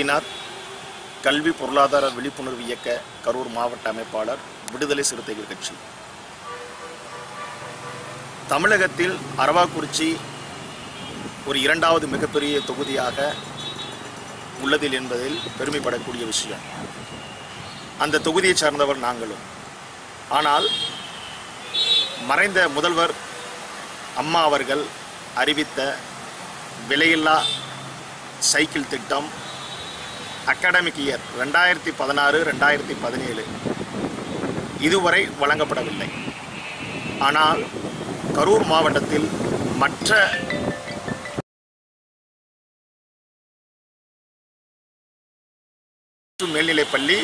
கோபிநாத் கல்வி பொருளாதார விழிப்புணர்வு இயக்க கரூர் மாவட்ட அமைப்பாளர் விடுதலை சிறுத்தைகள் கட்சி. தமிழகத்தில் அரவாக்குறிச்சி ஒரு இரண்டாவது மிகப்பெரிய தொகுதியாக உள்ளதில் என்பதில் பெருமைப்படக்கூடிய விஷயம். அந்த தொகுதியைச் சார்ந்தவர் நாங்களும். ஆனால் மறைந்த முதல்வர் அம்மா அவர்கள் அறிவித்த விலையில்லா சைக்கிள் திட்டம் அகாடமிக் இயர் ரெண்டாயிரத்தி பதினாறு ரெண்டாயிரத்தி பதினேழு. இதுவரை வழங்கப்படவில்லை. ஆனால் கரூர் மாவட்டத்தில் மற்ற மேல்நிலைப்பள்ளி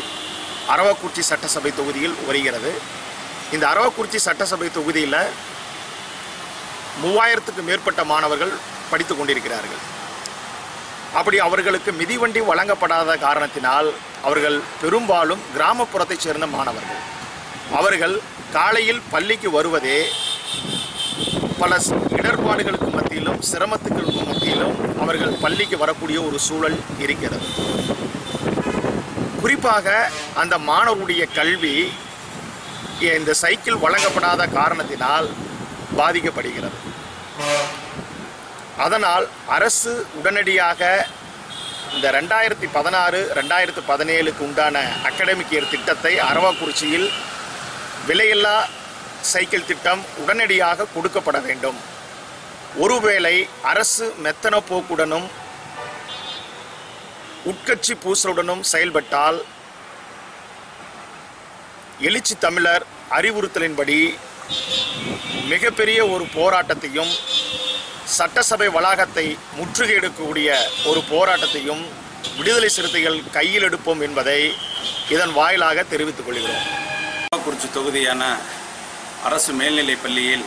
அரவக்குறிச்சி சட்டசபை தொகுதியில் வருகிறது. இந்த அரவக்குறிச்சி சட்டசபை தொகுதியில் மூவாயிரத்துக்கு மேற்பட்ட மாணவர்கள் படித்து கொண்டிருக்கிறார்கள். அப்படி அவர்களுக்கு மிதிவண்டி வழங்கப்படாத காரணத்தினால் அவர்கள் பெரும்பாலும் கிராமப்புறத்தைச் சேர்ந்த மாணவர்கள். அவர்கள் காலையில் பள்ளிக்கு வருவதே பல இடர்பாடுகளுக்கு மத்தியிலும் சிரமத்துக்களுக்கு மத்தியிலும் அவர்கள் பள்ளிக்கு வரக்கூடிய ஒரு சூழல் இருக்கிறது. குறிப்பாக அந்த மாணவருடைய கல்வி இந்த சைக்கிள் வழங்கப்படாத காரணத்தினால் பாதிக்கப்படுகிறது. அதனால் அரசு உடனடியாக இந்த ரெண்டாயிரத்தி பதினாறு ரெண்டாயிரத்தி பதினேழுக்கு உண்டான அகாடமிக் இயர் திட்டத்தை அரவாக்குறிச்சியில் விலையில்லா சைக்கிள் திட்டம் உடனடியாக கொடுக்கப்பட வேண்டும். ஒருவேளை அரசு மெத்தன போக்குடனும் உட்கட்சி பூசலுடனும் செயல்பட்டால் எழுச்சி தமிழர் அறிவுறுத்தலின்படி மிகப்பெரிய ஒரு போராட்டத்தையும் சட்டசபை வளாகத்தை முற்றுகையிடக்கூடிய ஒரு போராட்டத்தையும் விடுதலை சிறுத்தைகள் கையில் எடுப்போம் என்பதை இதன் வாயிலாக தெரிவித்துக் கொள்கிறோம். கள்ளக்குறிச்சி தொகுதியான அரசு மேல்நிலைப் பள்ளியில்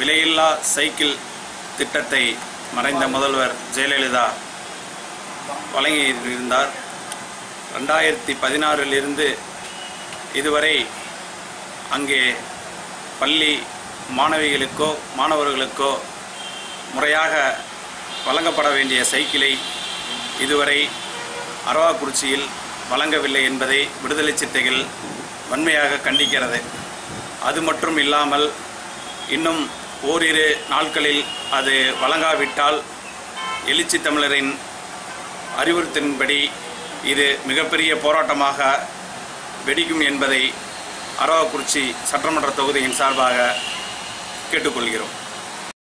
விலையில்லா சைக்கிள் திட்டத்தை மறைந்த முதல்வர் ஜெயலலிதா வழங்கியிருந்தார். ரெண்டாயிரத்தி பதினாறிலிருந்து இதுவரை அங்கே பள்ளி மாணவிகளுக்கோ மாணவர்களுக்கோ முறையாக வழங்கப்பட வேண்டிய சைக்கிளை இதுவரை அரவாக்குறிச்சியில் வழங்கவில்லை என்பதை விடுதலை சிறுத்தைகள் வன்மையாக கண்டிக்கிறது. அது மட்டும் இல்லாமல் இன்னும் ஓரிரு நாட்களில் அது வழங்காவிட்டால் எழுச்சி தமிழரின் அறிவுறுத்தின்படி இது மிகப்பெரிய போராட்டமாக வெடிக்கும் என்பதை அரவாக்குறிச்சி சட்டமன்ற தொகுதியின் சார்பாக கேட்டுக்கொள்கிறோம்.